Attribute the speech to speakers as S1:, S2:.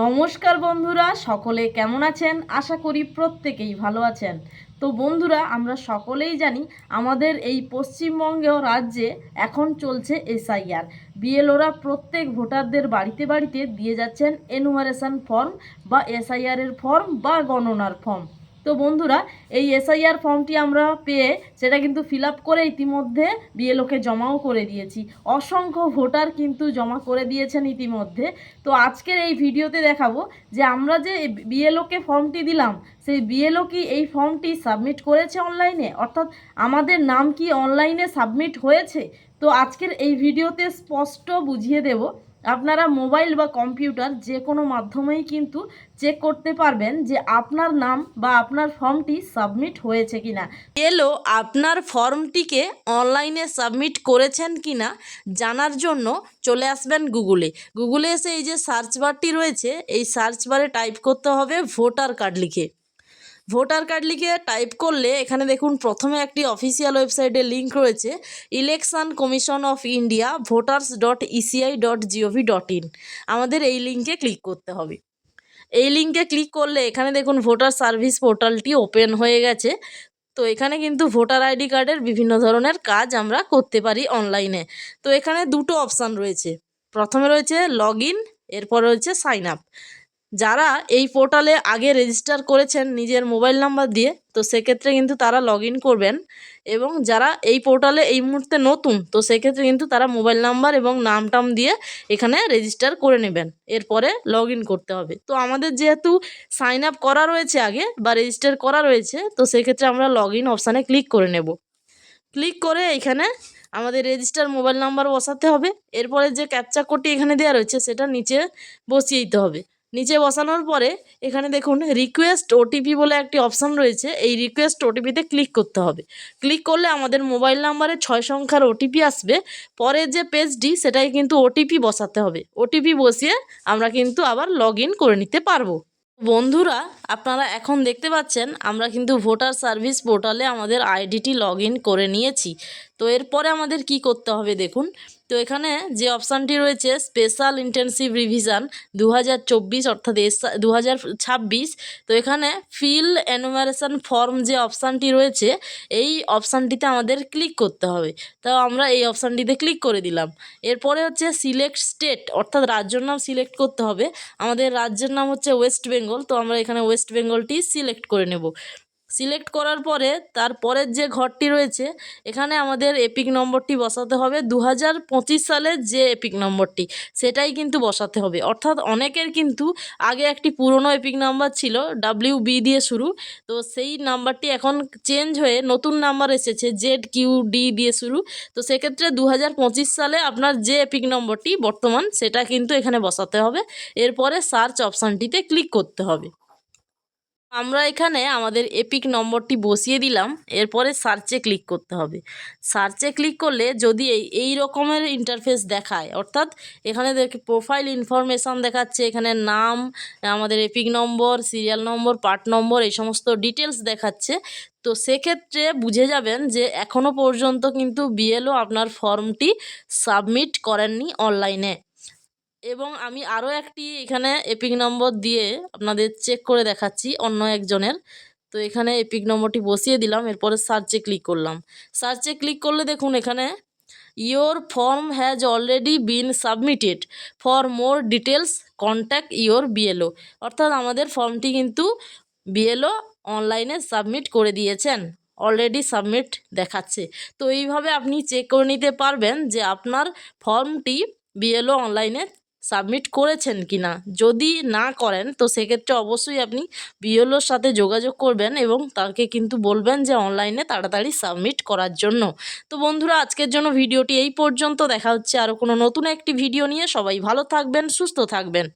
S1: নমস্কার বন্ধুরা, সকলে কেমন আছেন? আশা করি প্রত্যেকেই ভালো আছেন। তো বন্ধুরা, আমরা সকলেই জানি আমাদের এই পশ্চিমবঙ্গ রাজ্যে এখন চলছে এসআইআর। বিএলওরা প্রত্যেক ভোটারদের বাড়িতে বাড়িতে দিয়ে যাচ্ছেন এনুমারেশন ফর্ম বা এসআইআরের ফর্ম বা গণনার ফর্ম তো বন্ধুরা, এই এসআইআর ফর্মটি আমরা পেয়ে সেটা কিন্তু ফিল আপ করে ইতিমধ্যে বিএলওকে জমাও করে দিয়েছি। অসংখ্য ভোটার কিন্তু জমা করে দিয়েছেন ইতিমধ্যে। তো আজকের এই ভিডিওতে দেখাবো যে আমরা যে বিএলওকে ফর্মটি দিলাম, সেই বিএলও কি এই ফর্মটি সাবমিট করেছে অনলাইনে অর্থাৎ আমাদের নাম কি অনলাইনে সাবমিট হয়েছে? তো আজকের এই ভিডিওতে স্পষ্ট বুঝিয়ে দেব আপনারা মোবাইল বা কম্পিউটার যে কোনো মাধ্যমেই কিন্তু চেক করতে পারবেন যে আপনার নাম বা আপনার ফর্মটি সাবমিট হয়েছে কিনা। এলো, আপনার ফর্মটিকে অনলাইনে সাবমিট করেছেন কিনা জানার জন্য চলে আসবেন গুগলে। গুগলে এসে এই যে সার্চ বারটি রয়েছে, এই সার্চ বারে টাইপ করতে হবে ভোটার কার্ড লিখে। ভোটার কার্ড লিখে টাইপ করলে এখানে দেখুন প্রথমে একটি অফিসিয়াল ওয়েবসাইটে লিঙ্ক রয়েছে election commission of India voters dot ECI dot GOV dot in আমাদের এই লিঙ্কে ক্লিক করতে হবে। এই লিঙ্কে ক্লিক করলে এখানে দেখুন ভোটার সার্ভিস পোর্টালটি ওপেন হয়ে গেছে। তো এখানে কিন্তু ভোটার আইডি কার্ডের বিভিন্ন ধরনের কাজ আমরা করতে পারি অনলাইনে তো এখানে দুটো অপশান রয়েছে। প্রথমে রয়েছে লগ ইন এরপর রয়েছে সাইন আপ যারা এই পোর্টালে আগে রেজিস্টার করেছেন নিজের মোবাইল নাম্বার দিয়ে, তো সেক্ষেত্রে কিন্তু তারা লগ করবেন। এবং যারা এই পোর্টালে এই মুহূর্তে নতুন, তো সেক্ষেত্রে কিন্তু তারা মোবাইল নাম্বার এবং নাম টাম দিয়ে এখানে রেজিস্টার করে নেবেন। এরপরে লগ করতে হবে। তো আমাদের যেহেতু সাইন আপ করা রয়েছে আগে বা রেজিস্টার করা রয়েছে, তো সেক্ষেত্রে আমরা লগ ইন অপশানে ক্লিক করে নেব। ক্লিক করে এখানে আমাদের রেজিস্টার মোবাইল নাম্বার বসাতে হবে। এরপরে যে ক্যাপচা কোডটি এখানে দেওয়া রয়েছে, সেটা নিচে বসিয়ে দিতে হবে। নিচে বসানোর পরে এখানে দেখুন রিকোয়েস্ট ওটিপি বলে একটি অপশান রয়েছে। এই রিকোয়েস্ট ওটিপিতে ক্লিক করতে হবে। ক্লিক করলে আমাদের মোবাইল নাম্বারে ছয় সংখ্যার ওটিপি আসবে। পরের যে পেজটি সেটাই কিন্তু ওটিপি বসাতে হবে। ওটিপি বসিয়ে আমরা কিন্তু আবার লগ করে নিতে পারব। বন্ধুরা, আপনারা এখন দেখতে পাচ্ছেন, আমরা কিন্তু ভোটার সার্ভিস পোর্টালে আমাদের আইডিটি লগ করে নিয়েছি। তো এরপরে আমাদের কি করতে হবে দেখুন তো এখানে যে অপশানটি রয়েছে স্পেশাল ইন্টেন্সিভ রিভিশন দু হাজার চব্বিশ, অর্থাৎ দু তো এখানে ফিল অ্যানুমারেশন ফর্ম যে অপশানটি রয়েছে, এই অপশানটিতে আমাদের ক্লিক করতে হবে। তো আমরা এই অপশানটিতে ক্লিক করে দিলাম। এরপরে হচ্ছে সিলেক্ট স্টেট অর্থাৎ রাজ্যর নাম সিলেক্ট করতে হবে। আমাদের রাজ্যের নাম হচ্ছে ওয়েস্ট বেঙ্গল তো আমরা এখানে ওয়েস্ট বেঙ্গলটি সিলেক্ট করে নেব। সিলেক্ট করার পরে তারপরের যে ঘরটি রয়েছে, এখানে আমাদের এপিক নম্বরটি বসাতে হবে। দু হাজার পঁচিশ সালের যে এপিক নম্বরটি, সেটাই কিন্তু বসাতে হবে। অর্থাৎ অনেকের কিন্তু আগে একটি পুরনো এপিক নাম্বার ছিল ডাব্লিউ বি দিয়ে শুরু। তো সেই নাম্বারটি এখন চেঞ্জ হয়ে নতুন নাম্বার এসেছে জেড কিউ ডি দিয়ে শুরু। তো সেক্ষেত্রে দু হাজার পঁচিশ সালে আপনার যে এপিক নম্বরটি বর্তমান, সেটা কিন্তু এখানে বসাতে হবে। এরপরে সার্চ অপশানটিতে ক্লিক করতে হবে। আমরা এখানে আমাদের এপিক নম্বরটি বসিয়ে দিলাম, এরপরে সার্চে ক্লিক করতে হবে। সার্চে ক্লিক করলে যদি এই এই রকমের ইন্টারফেস দেখায়, অর্থাৎ এখানে প্রোফাইল ইনফরমেশান দেখাচ্ছে, এখানে নাম, আমাদের EPIC number serial number part number, এই সমস্ত ডিটেলস দেখাচ্ছে, তো সেক্ষেত্রে বুঝে যাবেন যে এখনও পর্যন্ত কিন্তু বিএলও আপনার ফর্মটি সাবমিট করেননি অনলাইনে এবং আমি আরও একটি এখানে এপিক নম্বর দিয়ে আপনাদের চেক করে দেখাচ্ছি অন্য একজনের। তো এখানে এপিক নম্বরটি বসিয়ে দিলাম, এরপরে সার্চে ক্লিক করলাম। সার্চে ক্লিক করলে দেখুন এখানে your form has already been submitted for more details contact your BLO অর্থাৎ আমাদের ফর্মটি কিন্তু বিএলও অনলাইনে সাবমিট করে দিয়েছেন অলরেডি সাবমিট দেখাচ্ছে। তো এইভাবে আপনি চেক করে নিতে পারবেন যে আপনার ফর্মটি বিএলও অনলাইনে সাবমিট করেছেন কি না যদি না করেন, তো সেক্ষেত্রে অবশ্যই আপনি বিএলওর সাথে যোগাযোগ করবেন এবং তাকে কিন্তু বলবেন যে অনলাইনে তাড়াতাড়ি সাবমিট করার জন্য। তো বন্ধুরা, আজকের জন্য ভিডিওটি এই পর্যন্ত। দেখা হচ্ছে আরও কোনো নতুন একটি ভিডিও নিয়ে। সবাই ভালো থাকবেন, সুস্থ থাকবেন।